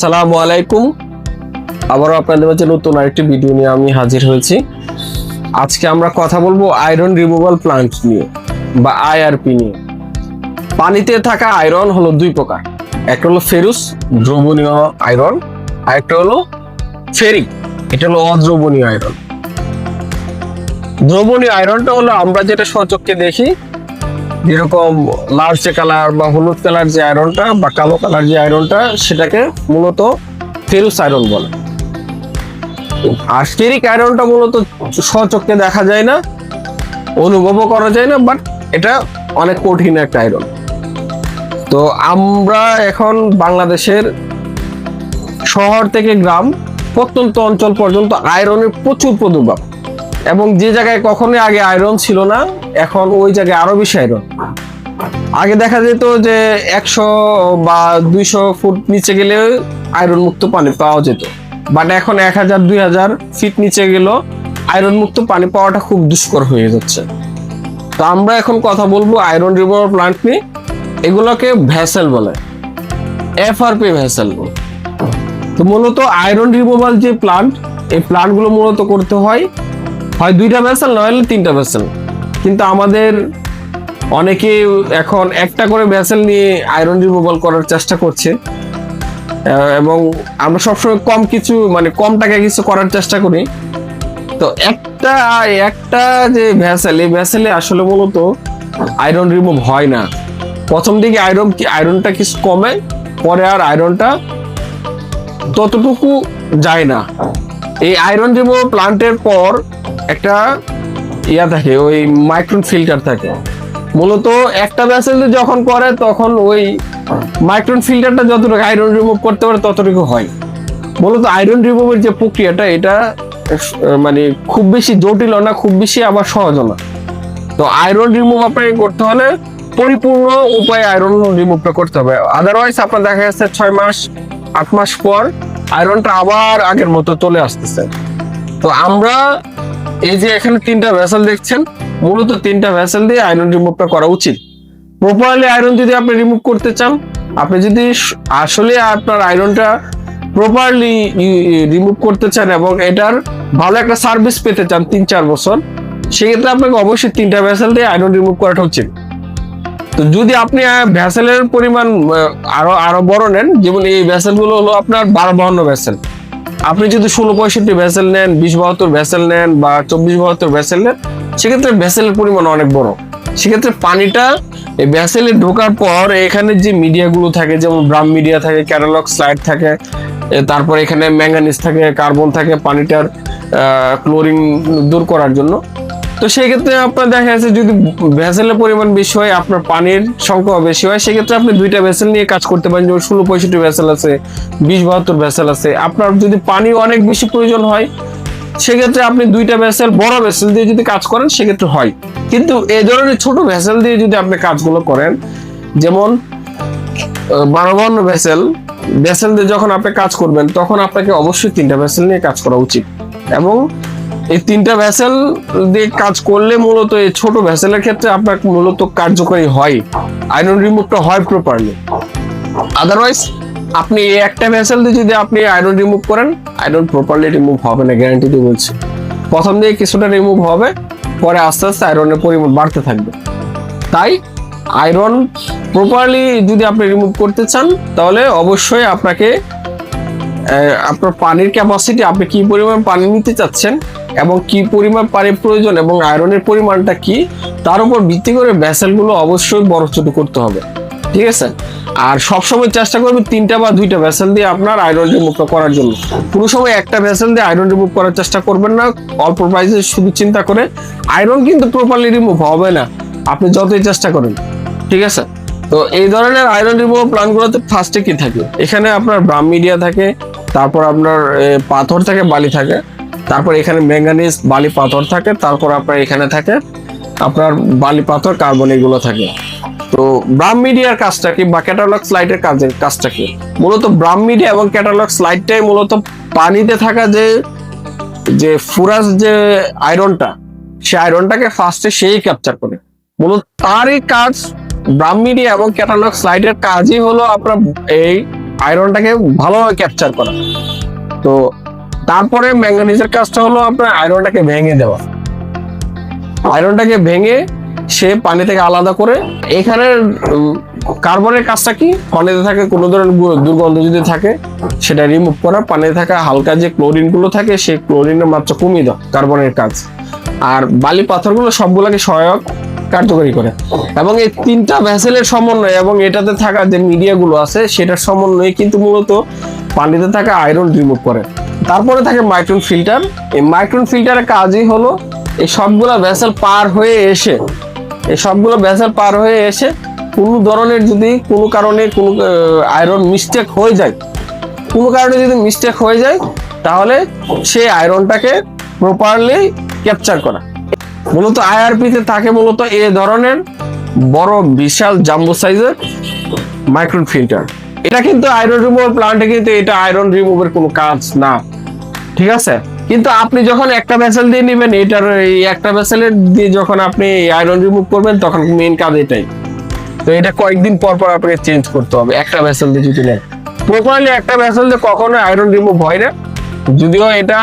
আসসালামু আলাইকুম। আবারও আপনাদের মাঝে নতুন আরেকটি ভিডিও নিয়ে আমি হাজির হয়েছি। আজকে আমরা কথা বলব আয়রন রিমুভাল প্লান্ট নিয়ে বা আইআরপি নিয়ে। পানিতে থাকা আয়রন হলো দুই প্রকার। একটা হলো ফেরুস দ্রবণীয় আয়রন আর একটা হলো ফেরিক এটা হলো অদ্রবণীয় আয়রন দ্রবণীয় আয়রনটা হলো আমরা যেটা সচক্ষে দেখি যেরকম লালচে কালার বা হলুদ কালার যে আয়রনটা বা কালো কালার যে আয়রনটা সেটাকে মূলত ফেরুস আয়রন বলে। আর ফেরিক আয়রনটা মূলত সচক্ষে দেখা যায় না, অনুভবও করা যায় না বাট এটা অনেক কঠিন একটা আয়রন তো আমরা এখন বাংলাদেশের শহর থেকে গ্রাম, প্রত্যন্ত অঞ্চল পর্যন্ত আয়রনের প্রচুর প্রাদুর্ভাব। এবং যে জায়গায় কখনোই আগে আয়রন ছিল না, এখন ওই জায়গায় আরও বেশি আয়রন আগে দেখা যেত যে একশো বা দুইশো ফুট নিচে গেলে আয়রন মুক্ত পানি পাওয়া যেত। বাট এখন এক হাজার, দুই হাজার ফিট নিচে গেল আয়রন মুক্ত পানি পাওয়াটা খুব দুষ্কর হয়ে যাচ্ছে। তো আমরা এখন কথা বলব আয়রন রিমুভার প্লান্ট নিয়ে। এগুলোকে ভ্যাসেল বলে। এফআরপি ভ্যাসেল বলে। তো মূলত আয়রন রিমুভাল যে প্লান্ট এই প্লান্টগুলো মূলত করতে হয় হয় দুইটা ভেসেল না হলে তিনটা ভেসেল কিন্তু আমাদের অনেকে এখন একটা করে ভেসেল নিয়ে আয়রন রিমুভাল করার চেষ্টা করছে। এবং আমরা সবসময় কম কিছু মানে কম টাকায় কিছু করার চেষ্টা করি। তো একটা একটা যে ভ্যাসেল এই ভ্যাসেলে আসলে মূলত আয়রন রিমুভ হয় না। প্রথম দিকে আয়রন কি আয়রনটা কিছু কমে, পরে আর আয়রনটা ততটুকু যায় না। এই আয়রন রিমুভ প্লান্টের পর একটা ইয়া থাকে, ওই মাইক্রোন ফিল্টার থাকে। মূলত একটা ভেসেল যখন করে, তখন ওই মাইক্রোন ফিল্টারটা যতটুকু আয়রন রিমুভ করতে পারে, ততটুকু হয়। মূলত আয়রন রিমুভের যে প্রক্রিয়াটা, এটা মানে খুব বেশি জটিল না, খুব বেশি আবার সহজ না। তো আয়রন রিমুভ আপনাকে করতে হলে পরিপূর্ণ উপায়ে আয়রন রিমুভটা করতে হবে। আদারওয়াইজ আপনার দেখা যাচ্ছে ছয় মাস, আট মাস পর আয়রনটা আবার আগের মতো চলে আসতেছে। তো আমরা এই যে এখানে তিনটা ভেসেল দেখছেন, মূলত তিনটা ভেসেল দিয়ে আয়রন রিমুভটা করা উচিত। প্রপারলি আয়রন যদি আপনি রিমুভ করতে চান, আপনি যদি আসলে আপনার আয়রনটা প্রপারলি রিমুভ করতে চান এবং এটার ভালো একটা সার্ভিস পেতে চান তিন চার বছর, সেক্ষেত্রে আপনাকে অবশ্যই তিনটা ভেসেল দিয়ে আয়রন রিমুভ করাটা উচিত। তো যদি আপনি ভ্যাসেলের পরিমাণ আরও আরও বড় নেন, যেমন এই ভ্যাসেলগুলো হলো আপনার বারো বাহান্ন ভ্যাসেল আপনি যদি ষোলো পঁয়ষট্টি ভেসেল নেন, বিশ বাহাত্তর ভ্যাসেল নেন বা চব্বিশ বাহাত্তর ভেসেল নেন, সেক্ষেত্রে ভ্যাসেলের পরিমাণ অনেক বড়। সেক্ষেত্রে পানিটা এই ভ্যাসেলে ঢোকার পর এখানে যে মিডিয়াগুলো থাকে, যেমন ব্রাম মিডিয়া থাকে ক্যাটালগ স্লাইড থাকে তারপর এখানে ম্যাঙ্গানিস থাকে কার্বন থাকে পানিটার ক্লোরিন দূর করার জন্য। তো সেই ক্ষেত্রে আপনার দেখা যাচ্ছে যদি ভেসেলের পরিমাণ বেশি হয়, আপনার পানির সংখ্যা বেশি হয়, সেক্ষেত্রে আপনি দুইটা ভেসেল নিয়ে কাজ করতে পারেন। যেমন ষোলো পঁয়ষট্টি ভেসেল আছে, বিশ বাহাত্তর ভেসেল আছে। আপনার যদি পানি অনেক বেশি প্রয়োজন হয়, সেক্ষেত্রে আপনি দুইটা ভেসেল, বড় ভেসেল দিয়ে যদি কাজ করেন, সেক্ষেত্রে হয়। কিন্তু এই ধরনের ছোট ভেসেল দিয়ে যদি আপনি কাজগুলো করেন, যেমন বারো বান্ন ভেসেল ভেসেল দিয়ে যখন আপনি কাজ করবেন, তখন আপনাকে অবশ্যই তিনটা ভেসেল নিয়ে কাজ করা উচিত। এবং এই তিনটা ভ্যাসেল দিয়ে কাজ করলে মূলত এই ছোট ভ্যাসেলের ক্ষেত্রে আপনার মূলত কার্যকরী হয়। আয়রন রিমুভটা হয় প্রপারলি আদারওয়াইজ আপনি এই একটা ভ্যাসেল দিয়ে যদি আপনি আয়রন রিমুভ করেন আয়রন প্রপারলি রিমুভ হবে না গ্যারান্টি দিয়ে বলছি। প্রথম দিয়ে কিছুটা রিমুভ হবে, পরে আস্তে আস্তে আয়রনের পরিমাণ বাড়তে থাকবে। তাই আয়রন প্রপারলি যদি আপনি রিমুভ করতে চান, তাহলে অবশ্যই আপনাকে আপনার পানির ক্যাপাসিটি আপনি কি পরিমাণ পানি নিতে চাচ্ছেন এবং কি পরিমাণ পানির প্রয়োজন এবং আয়রনের পরিমাণটা কি, তার উপর ভিত্তি করে ভ্যাসেলগুলো অবশ্যই বড় ছোট করতে হবে। ঠিক আছে? আর সবসময় চেষ্টা করবেন তিনটা বা দুইটা ভ্যাসেল দিয়ে আপনার আয়রন রিমুভ করার জন্য। পুরো সময় একটা ভ্যাসেল দিয়ে আয়রন রিমুভ করার চেষ্টা করবেন না, অল্প প্রাইসে শুধু চিন্তা করে। আয়রন কিন্তু প্রপারলি রিমুভ হবে না, আপনি যতই চেষ্টা করেন। ঠিক আছে? তো এই ধরনের আয়রন রিমুভ প্ল্যানগুলোতে ফার্স্টে কি থাকে? এখানে আপনার ব্রাম মিডিয়া থাকে, তারপর আপনার পাথর থাকে, বালি থাকে। তারপর এখানে ম্যাঙ্গানিজ বালি পাথর থাকে, তারপর আপনার এখানে থাকে, আপনার বালি পাথর, কার্বন এগুলো থাকে। তো ব্রাম মিডিয়ার কাজটা কি বা ক্যাটালগ স্লাইডের কাজের কাজটা কি? মূলত ব্রাম মিডিয়া এবং ক্যাটালগ স্লাইডটাই মূলত পানিতে থাকা যে যে ফুরাস যে আয়রনটা, সে আয়রনটাকে ফার্স্টে সেই ক্যাপচার করে। মূলত তারই কাজ ব্রাম মিডিয়া এবং ক্যাটালগ স্লাইডের কাজই হলো আপনার এই আয়রনটাকে ভালোভাবে ক্যাপচার করা। তো তারপরে ম্যাঙ্গানিজের কাজটা হলো আপনার আয়রনটাকে ভেঙে দেওয়া। আয়রনটাকে ভেঙে সে পানি থেকে আলাদা করে, এখানে কার্বনের কাজটা কি? পানিতে থাকে কোনো ধরনের দুর্গন্ধ যদি থাকে, সেটা রিমুভ করা, পানিতে থাকা হালকা যে ক্লোরিনগুলো থাকে, সেই ক্লোরিনের মাত্রা কমিয়ে দাও কার্বনের কাজ। আর বালি পাথরগুলো সবগুলোকে সহায়ক, কার্যকরী করে। এবং এই তিনটা ভ্যাসেলের সমন্বয়, এবং এটাতে থাকা যে মিডিয়াগুলো আছে, সেটার সমন্বয়ে কিন্তু মূলত পানিতে থাকা আয়রন রিমুভ করে। তারপরে থাকে মাইক্রোন ফিল্টার এই মাইক্রোন ফিল্টারের কাজই হলো, এই সবগুলো ভ্যাসেল পার হয়ে এসে, এই সবগুলো ভ্যাসেল পার হয়ে এসে কোনো ধরনের যদি কোনো কারণে কোনো আয়রন মিস্টেক হয়ে যায়, কোনো কারণে যদি মিস্টেক হয়ে যায়, তাহলে সেই আয়রনটাকে প্রপারলি ক্যাপচার করা। মূলত আইআরপিতে থাকে মূলত এ ধরনের বড় বিশাল জাম্বো সাইজের মাইক্রোন ফিল্টার এটা কিন্তু আয়রন রিমুভার প্লান্টে কিন্তু এটা আয়রন রিমুভের কোনো কাজ না। ঠিক আছে? কিন্তু আপনি যখন একটা ভেসেল দিয়ে নেবেন, এটার এই একটা ভেসেলের দিয়ে যখন আপনি আয়রন রিমুভ করবেন, তখন মেইন কাজ এটাই। তো এটা কয়েকদিন পর পর আপনাকে চেঞ্জ করতে হবে, একটা ভেসেল দিয়ে যদি নেন। প্রপারলি একটা ভেসেল দিয়ে কখনো আয়রন রিমুভ হয় না। যদিও এটা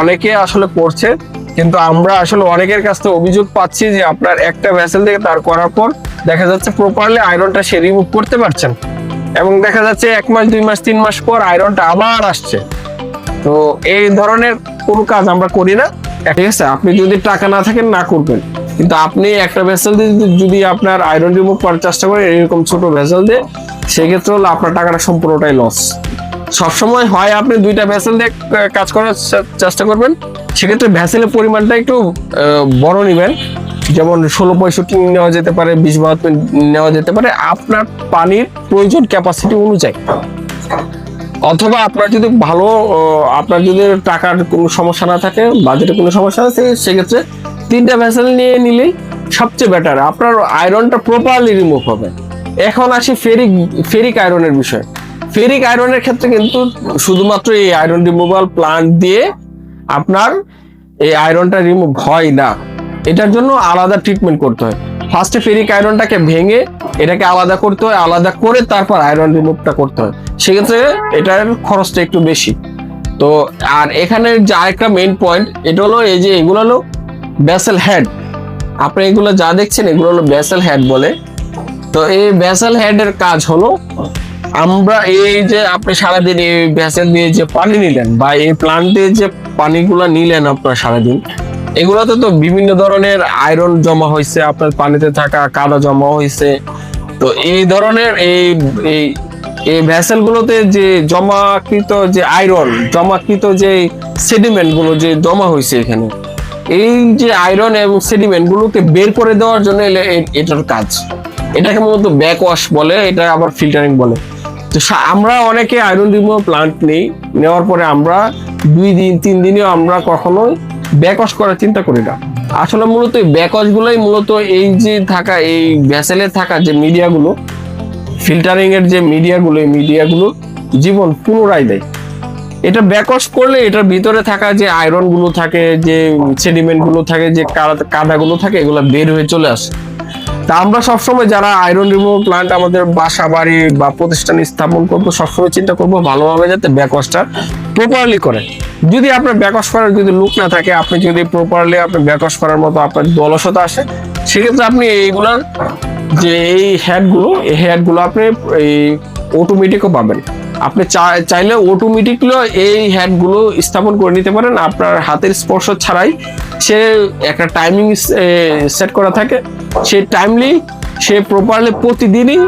অনেকে আসলে করছে, কিন্তু আমরা আসলে অনেকের কাছ থেকে অভিযোগ পাচ্ছি যে আপনার একটা ভেসেল থেকে তার করার পর দেখা যাচ্ছে প্রপারলি আয়রনটা সে রিমুভ করতে পারছেন এবং দেখা যাচ্ছে এক মাস, দুই মাস, তিন মাস পর আয়রনটা আবার আসছে। তো এই ধরনের কোনো কাজ আমরা করি না। ঠিক আছে? আপনি যদি টাকা না থাকেন, না করবেন। কিন্তু আপনি একটা ভেসেল দিয়ে যদি- আপনার আয়রন রিমুভ করার চেষ্টা করেন, এরকম ছোট ভেসেল দিয়ে, সেক্ষেত্রে হলো আপনার টাকাটা সম্পূর্ণটাই লস সবসময় হয় আপনি দুইটা ভেসেল দিয়ে কাজ করার চেষ্টা করবেন। সেক্ষেত্রে ভেসেলের পরিমাণটা একটু বড় নেবেন। যেমন ষোলো পঁয়ষট্টি নেওয়া যেতে পারে, বিশ বাহাত্তর নেওয়া যেতে পারে। আপনার পানির প্রয়োজন ক্যাপাসিটি অনুযায়ী। অথবা আপনার যদি ভালো আপনার যদি টাকার কোনো সমস্যা না থাকে বাজেটে কোনো সমস্যা আছে, সেক্ষেত্রে তিনটা ভেসেল নিয়ে নিলেই সবচেয়ে বেটার আপনার আয়রনটা প্রপারলি রিমুভ হবে। এখন আসি ফেরিক ফেরিক আয়রনের বিষয়। ফেরিক আয়রনের ক্ষেত্রে কিন্তু শুধুমাত্র এই আয়রন রিমুভাল প্লান্ট দিয়ে আপনার এই আয়রনটা রিমুভ হয় না। এটার জন্য আলাদা ট্রিটমেন্ট করতে হয়। ফার্স্টে ফেরিক আয়রনটাকে ভেঙে এটাকে আলাদা করতে হয়, আলাদা করে তারপর আয়রন রিমুভটা করতে হয়। সেক্ষেত্রে এটার খরচটা একটু বেশি। তো, আর এখানে যে আরেকটা মেইন পয়েন্ট এটা হলো এই যে এগুলো হলো ব্যাসেল হেড আপনি এগুলো যা দেখছেন, এগুলো হলো ব্যাসেল হেড বলে। তো এই ব্যাসেল হেডের কাজ হলো, আমরা এই যে আপনি সারাদিন এই ব্যাসেল দিয়ে যে পানি নিলেন বা এই প্লান্টে যে পানিগুলো নিলেন আপনার সারাদিন এগুলোতে তো বিভিন্ন ধরনের আয়রন জমা হয়েছে আপনার পানিতে থাকা কাদা জমা হয়েছে তো এই ধরনের এই এই এই ভ্যাসেল গুলোতে যে জমাকৃত যে আয়রন জমাকৃত যে সেডিমেন্টগুলো যে জমা হয়েছে এখানে, এই যে আয়রন এবং সেডিমেন্ট গুলোকে বের করে দেওয়ার জন্য এটার কাজ। এটাকে মূলত ব্যাক ওয়াশ বলে, এটা আবার ফিল্টারিং বলে। তো আমরা অনেকে আয়রন রিমুভ প্লান্ট নেই, নেওয়ার পরে আমরা দুই দিন, তিন দিনেও আমরা কখনোই ব্যাক ওয়াশ করার চিন্তা করি না। আসলে মূলত এই ওয়াশ মূলত এই যে থাকা, এই ভ্যাসেলে থাকা যে মিডিয়াগুলো ফিল্টারিং এর যে মিডিয়াগুলো এই মিডিয়াগুলো জীবন পুনরায় দেয়। এটা ব্যাকওয়াশ করলে এটার ভিতরে থাকা যে আয়রনগুলো থাকে, যে সেডিমেন্টগুলো থাকে, যে কাদা গুলো থাকে, এগুলো বের হয়ে চলে আসে। তা আমরা সবসময় যারা আয়রন রিমুভ প্লান্ট আমাদের বাসা, বাড়ি বা প্রতিষ্ঠান স্থাপন করব, সবসময় চিন্তা করব ভালোভাবে যাতে ব্যাকওয়াশটা প্রপারলি করে। যদি আপনার ব্যাকওয়াশ করার যদি লুক না থাকে, আপনি যদি প্রপারলি আপনি ব্যাকওয়াশ করার মতো আপনার যদি অলসতা আসে, সেক্ষেত্রে আপনি এইগুলার যে এই হেডগুলো এই হেডগুলো আপনি এই অটোমেটিকও পাবেন। আপনি চাইলে অটোমেটিকলি এই হেডগুলো স্থাপন করে নিতে পারেন। আপনার হাতের স্পর্শ ছাড়াই সে একটা টাইমিং সেট করা থাকে। সে টাইমলি সে প্রপারলি প্রতিদিনই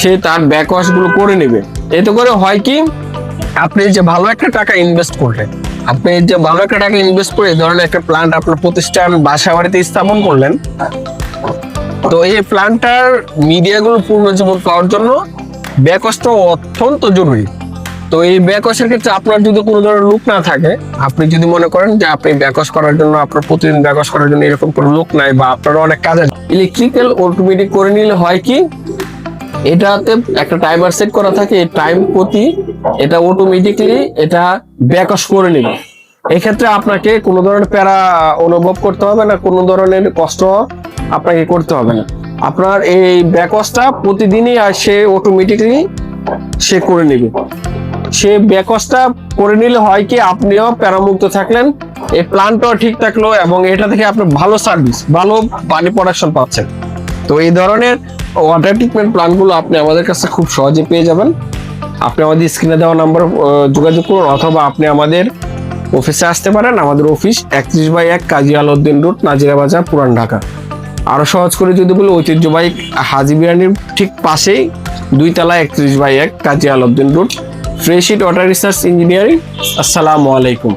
সে তার ব্যাকগুলো করে নেবে। এতে করে হয় কি, আপনি যে ভালো একটা টাকা ইনভেস্ট করলেন আপনি যে ভালো একটা টাকা ইনভেস্ট করে এই ধরনের একটা প্ল্যান্ট আপনার প্রতিষ্ঠান বাসা বাড়িতে স্থাপন করলেন, তো এই প্ল্যান্টটার মিডিয়াগুলো পুনর্জীবন পাওয়ার জন্য ব্যাকওয়াশটা অত্যন্ত জরুরি। তো এই ব্যাকসের ক্ষেত্রে আপনার যদি কোনো ধরনের লুক না থাকে, আপনি যদি মনে করেন যে আপনি ব্যাকস করার জন্য, আপনার প্রতিদিন ব্যাকস করার জন্য এরকম কোনো লুক নাই বা আপনার অনেক কাজ ইলেকট্রিক্যাল অটোমেটিক করে নিলে হয় কি? এটাতে একটা টাইমার সেট করা থাকে, এই টাইম প্রতি এটা অটোমেটিকলি এটা ব্যাকওয়াশ করে নেবে। এক্ষেত্রে আপনাকে কোনো ধরনের প্যারা অনুভব করতে হবে না, কোনো ধরনের কষ্ট আপনাকে করতে হবে না। আপনার এই ব্যাকওয়াশটা প্রতিদিনই আসে অটোমেটিকলি সে করে নেবে। সে ব্যাকসটা করে নিলে হয় কি, আপনিও প্যারামুক্ত থাকলেন, এই প্ল্যানটাও ঠিক থাকল এবং এটা থেকে আপনি ভালো সার্ভিস ভালো পানি প্রোডাকশন পাচ্ছেন। তো এই ধরনের ওয়াটার ট্রিটমেন্ট প্ল্যানগুলো আপনি আমাদের কাছে খুব সহজে পেয়ে যাবেন। আপনি আমাদের স্ক্রিনে দেওয়া নাম্বার যোগাযোগ করুন অথবা আপনি আমাদের অফিসে আসতে পারেন। আমাদের অফিস একত্রিশ বাই এক কাজী আলউদ্দিন রোড নাজিরা বাজার, পুরান ঢাকা। আরও সহজ করে যদি বলি, ঐতিহ্যবাহী হাজি বিরিয়ানির ঠিক পাশেই দুই তলা একত্রিশ বাই এক কাজী আলউদ্দিন রোড ফ্রেশিট ওয়াটার রিসার্চ ইঞ্জিনিয়ারিং আসসালামু আলাইকুম।